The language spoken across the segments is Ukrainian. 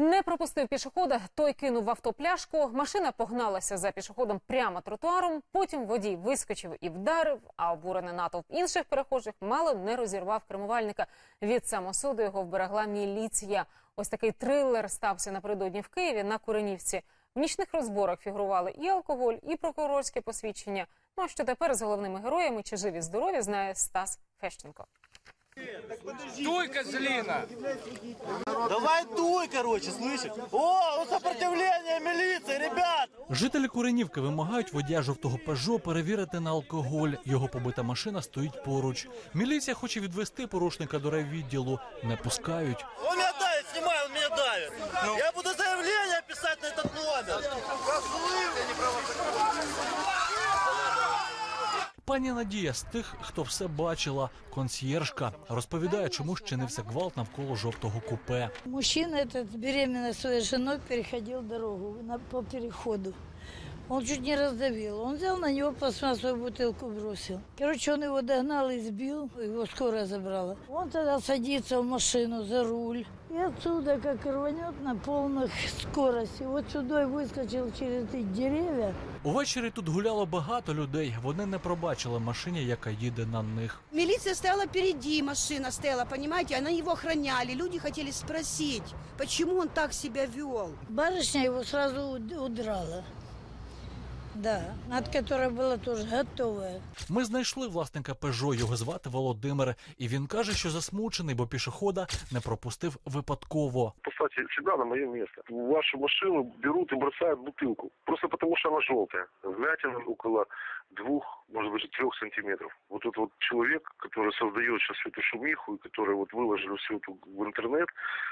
Не пропустив пішохода, той кинув в авто. Машина погналася за пішоходом прямо тротуаром. Потім водій вискочив і вдарив. А обурений натовп інших перехожих мало не розірвав кермувальника. Від самосуду його вберегла міліція. Ось такий трилер стався напередодні в Києві на Куренівці. В нічних розборах фігурували і алкоголь, і прокурорське посвідчення. Ну а що тепер з головними героями чи живі здорові знає Стас Фещенко. Дуй, козлина! Давай дуй, короче, слышишь? О, сопротивление милиции, ребят! Жителі Куренівки вимагають водія жовтого Пежо перевірити на алкоголь. Його побита машина стоїть поруч. Міліція хоче відвести порушника до райвідділу. Не пускають. Он мене давит, знімає, він мене давит. Я буду заявлення писати на цей номер. Пані Надія з тих, хто все бачила, консьєржка, розповідає, чому щинився гвалт навколо жовтого купе. Мужчина этот беременна своєю жіною переходив дорогу на, по переходу. Он чуть не раздавил. Он взял на него пластмассовую бутылку бросил. Короче, он его догнал и сбил, его скорая забрала. Он тогда садится в машину за руль. И отсюда, как рванет на полных скорости, вот сюда и выскочил через эти деревья. Увечері тут гуляло багато людей. Вони не пробачили машині, яка їде на них. Милиция стояла впереди, машина стояла, понимаете, она его охраняли. Люди хотели спросить, почему он так себя вел. Барышня его сразу уд- удрала. Да, от которой была тоже готове. Ми знайшли власника Пежо. Його звати Володимир, і він каже, що засмучений, бо пішохода не пропустив випадково поставьте себя на мое место. В вашу машину берут и бросают бутылку. Просто потому, что она желтая. Вмятина около двух, может быть, трех сантиметров. Вот этот вот человек, который создает сейчас эту шумиху, и который вот выложил все это в интернет,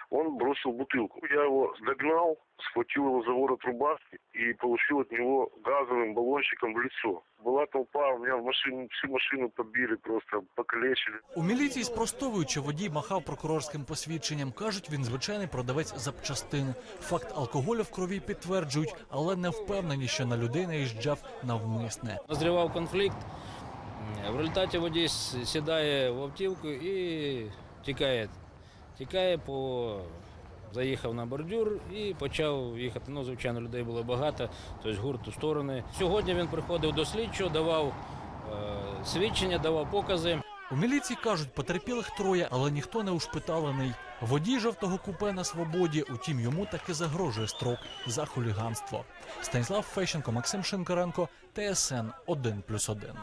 он бросил бутылку. Я его догнал, схватил его за ворот рубашки и получил от него газовым баллончиком в лицо. Была толпа, у меня в машине, всю машину побили, просто покалечили. У міліції спростовують, що водій махав прокурорським посвідченням. кажуть, він звичайний продавець запчастин. Факт алкоголю в крові підтверджують, але не впевнені, що на людей наїжджав навмисне. Назрівав конфлікт. В результаті водій сідає в автівку і тікає. Тікає по. Заїхав на бордюр і почав їхати. Ну, звичайно, людей було багато, тобто гурт у сторони. Сьогодні він приходив до слідчого, давав е, свідчення, давав покази. У міліції кажуть, потерпілих троє, але ніхто не ушпиталений. Водій жовтого купе на свободі, утім йому таки загрожує строк за хуліганство. Станіслав Фещенко, Максим Шинкаренко, ТСН 1+,1.